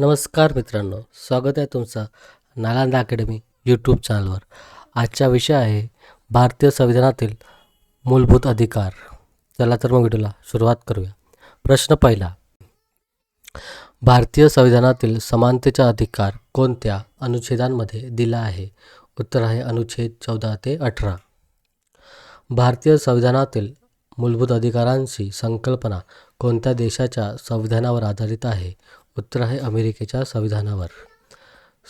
नमस्कार मित्रांनो स्वागत आहे तुमचं नालंदा अकॅडमी यूट्यूब चॅनलवर आजचा विषय आहे भारतीय संविधानातील मूलभूत अधिकार. चला तर मग व्हिडिओला सुरुवात करूया. प्रश्न पहिला भारतीय संविधानातील समानतेचा अधिकार कोणत्या अनुच्छेदांमध्ये दिला आहे? उत्तर आहे अनुच्छेद चौदा ते अठरा. भारतीय संविधानातील मूलभूत अधिकारांची संकल्पना कोणत्या देशाच्या संविधानावर आधारित आहे? उत्तर आहे अमेरिकेच्या संविधानावर.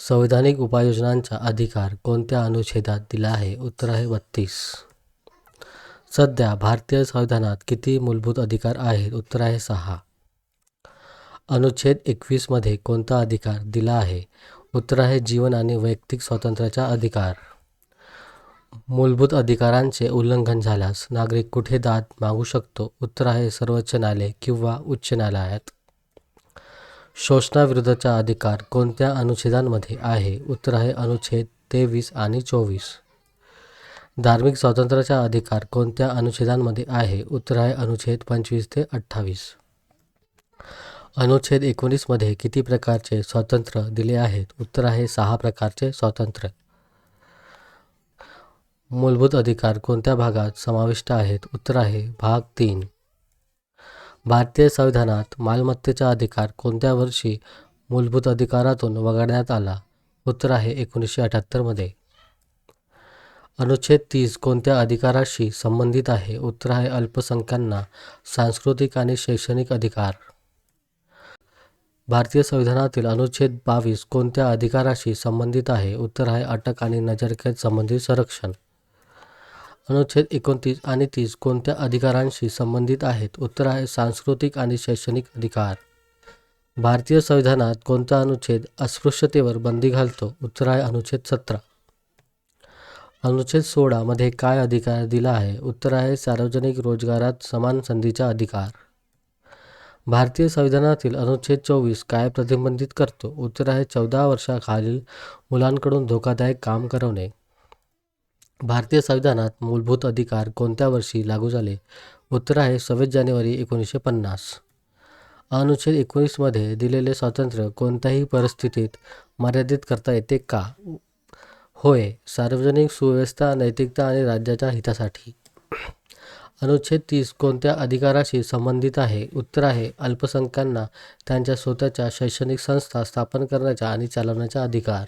संवैधानिक उपाययोजनांचा अधिकार कोणत्या अनुच्छेदात दिला आहे? उत्तर आहे बत्तीस. सध्या भारतीय संविधानात किती मूलभूत अधिकार आहेत? उत्तर आहे सहा. अनुच्छेद एकवीसमध्ये कोणता अधिकार दिला आहे? उत्तर आहे जीवन आणि वैयक्तिक स्वातंत्र्याचा अधिकार. मूलभूत अधिकारांचे उल्लंघन झाल्यास नागरिक कुठे दाद मागू शकतो? उत्तर आहे सर्वोच्च न्यायालय किंवा उच्च न्यायालयात. शोषणाविरुद्धचा अधिकार कोणत्या अनुच्छेदांमध्ये आहे? उत्तर आहे अनुच्छेद तेवीस आणि चोवीस. धार्मिक स्वातंत्र्याचा अधिकार कोणत्या अनुच्छेदांमध्ये आहे? उत्तर आहे अनुच्छेद पंचवीस ते अठ्ठावीस. अनुच्छेद एकोणीसमध्ये किती प्रकारचे स्वातंत्र्य दिले आहेत? उत्तर आहे सहा प्रकारचे स्वातंत्र्य. मूलभूत अधिकार कोणत्या भागात समाविष्ट आहेत? उत्तर आहे भाग तीन. भारतीय संविधानात मालमत्तेचा अधिकार कोणत्या वर्षी मूलभूत अधिकारातून वगळण्यात आला? उत्तर आहे एकोणीसशे अठ्याहत्तरमध्ये अनुच्छेद तीस कोणत्या अधिकाराशी संबंधित आहे? उत्तर आहे अल्पसंख्यांना सांस्कृतिक आणि शैक्षणिक अधिकार. भारतीय संविधानातील अनुच्छेद बावीस कोणत्या अधिकाराशी संबंधित आहे? उत्तर आहे अटक आणि नजरकैद संबंधित संरक्षण. अनुच्छेद एकोणतीस आणि तीस कोणत्या अधिकारांशी संबंधित आहेत? उत्तर आहे सांस्कृतिक आणि शैक्षणिक अधिकार. भारतीय संविधानात कोणता अनुच्छेद अस्पृश्यतेवर बंदी घालतो? उत्तर आहे अनुच्छेद सतरा. अनुच्छेद सोळामध्ये काय अधिकार दिला आहे? उत्तर आहे सार्वजनिक रोजगारात समान संधीचा अधिकार. भारतीय संविधानातील अनुच्छेद चोवीस काय प्रतिबंधित करतो? उत्तर आहे चौदा वर्षाखालील मुलांकडून धोकादायक काम करवणे. भारतीय संविधानात मूलभूत अधिकार कोणत्या वर्षी लागू झाले? उत्तर आहे सव्वीस जानेवारी एकोणीसशे पन्नास. अनुच्छेद एकोणीसमध्ये दिलेले स्वातंत्र्य कोणत्याही परिस्थितीत मर्यादित करता येते का? होय सार्वजनिक सुव्यवस्था नैतिकता आणि राज्याच्या हितासाठी. अनुच्छेद तीस कोणत्या अधिकाराशी संबंधित आहे? उत्तर आहे अल्पसंख्यांना त्यांच्या स्वतःच्या शैक्षणिक संस्था स्थापन करण्याचा आणि चालवण्याचा अधिकार.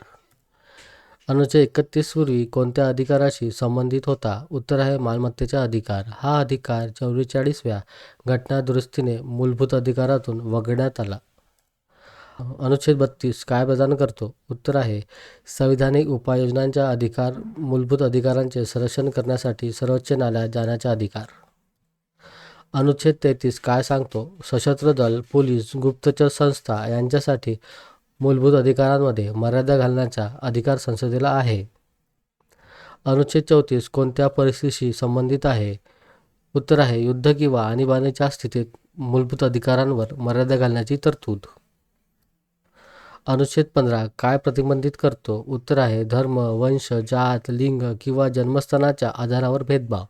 अनुच्छेद एकतीस पूर्वी कोणत्या अधिकाराशी संबंधित होता? उत्तर आहे मालमत्तेचा अधिकार. हा अधिकार चौवेचाळीसव्या घटनादुरुस्तीने मूलभूत अधिकारातून वगळण्यात आला. अनुच्छेद बत्तीस. काय प्रदान करतो? उत्तर आहे संविधानिक उपाययोजनांचा अधिकार मूलभूत अधिकारांचे संरक्षण करण्यासाठी सर्वोच्च न्यायालयात जाण्याचा अधिकार. अनुच्छेद तेहतीस. काय सांगतो? सशस्त्र दल पोलीस गुप्तचर संस्था यांच्यासाठी मूलभूत अधिकारांमध्ये मर्यादा घालण्याचा अधिकार संसदेला आहे. अनुच्छेद चौतीस कोणत्या परिस्थितीशी संबंधित आहे? उत्तर आहे युद्ध किंवा आणीबाणीच्या स्थितीत मूलभूत अधिकारांवर मर्यादा घालण्याची तरतूद. अनुच्छेद पंधरा काय प्रतिबंधित करतो? उत्तर आहे धर्म वंश जात लिंग किंवा जन्मस्थानाच्या आधारावर भेदभाव.